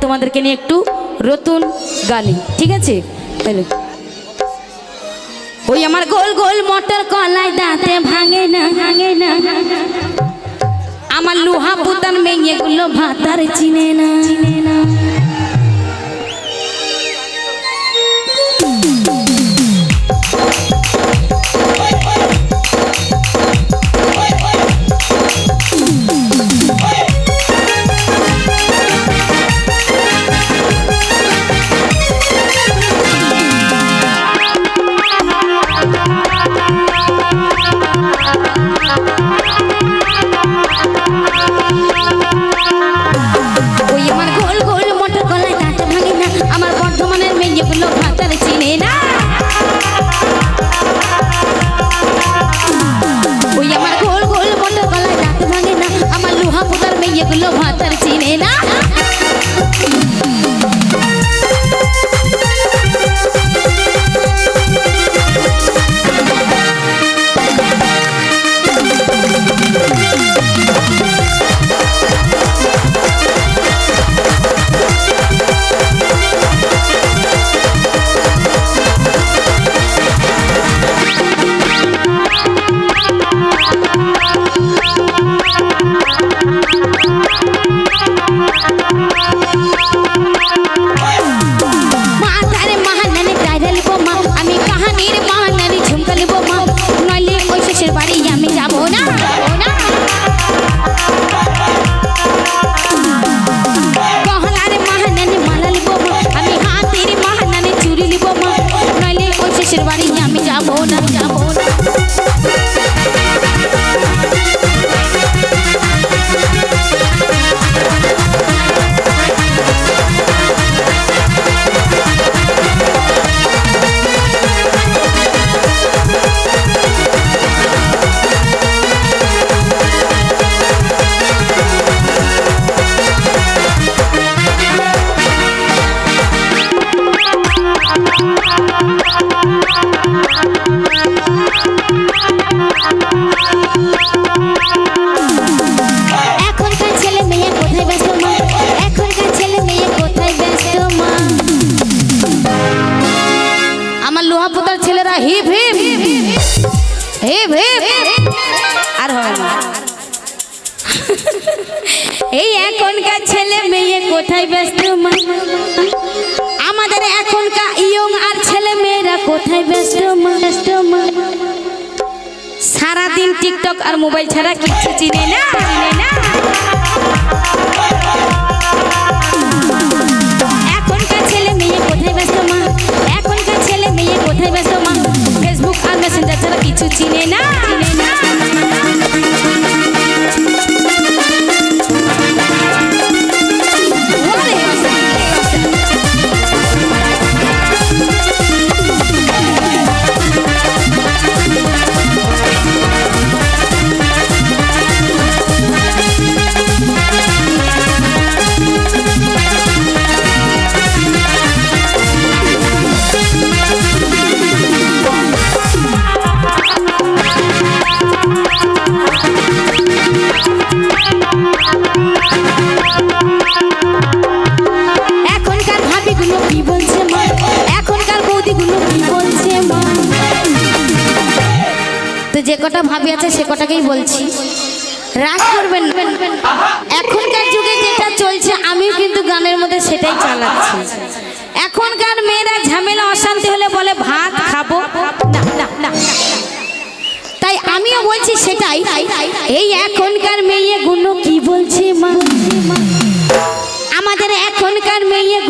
তোমাদেরকে নিয়ে একটু রতুন গালি, ঠিক আছে? তাহলে। ওই আমার গোল গোল মটর কলাই দাঁতে ভাঙে না ভাঙে না। আমার লোহা পুতান মেয়ে গুলো ভাতার চিনে না চিনে না। পোতার ছেলেরা হিপ হিপ হিপ হিপ আর হয় না। এই এখনকার ছেলে মেয়ে কোথায় ব্যস্ত আমাদের এখনকার কোথায় ব্যস্ত মা? ব্যস্ত মা। সারাদিন টিকটক আর মোবাইল ছাড়া কিছু চিনে না? না এখনকার ছেলে মেয়ে কোথায় ব্যস্ত মা? এখনকার ছেলে মেয়ে কোথায় ব্যস্ত মা? ফেসবুক আর মেসেঞ্জার ছাড়া কিছু চিনে না? তো যে কটা ভাবি আছে সে কটাকেই বলছি। রাগ করবেন এখনকার যুগে যেটা চলছে, আমিও কিন্তু গানের মধ্যে সেটাই চালাচ্ছি। এখনকার মেয়েরা ঝামেলা, অশান্তি হলে বলে, ভাত খাব। তাই আমিও বলছি সেটাই। এই এখনকার মেয়েগুলো কি বলছে মা? আমাদের এখনকার মেয়েগুলো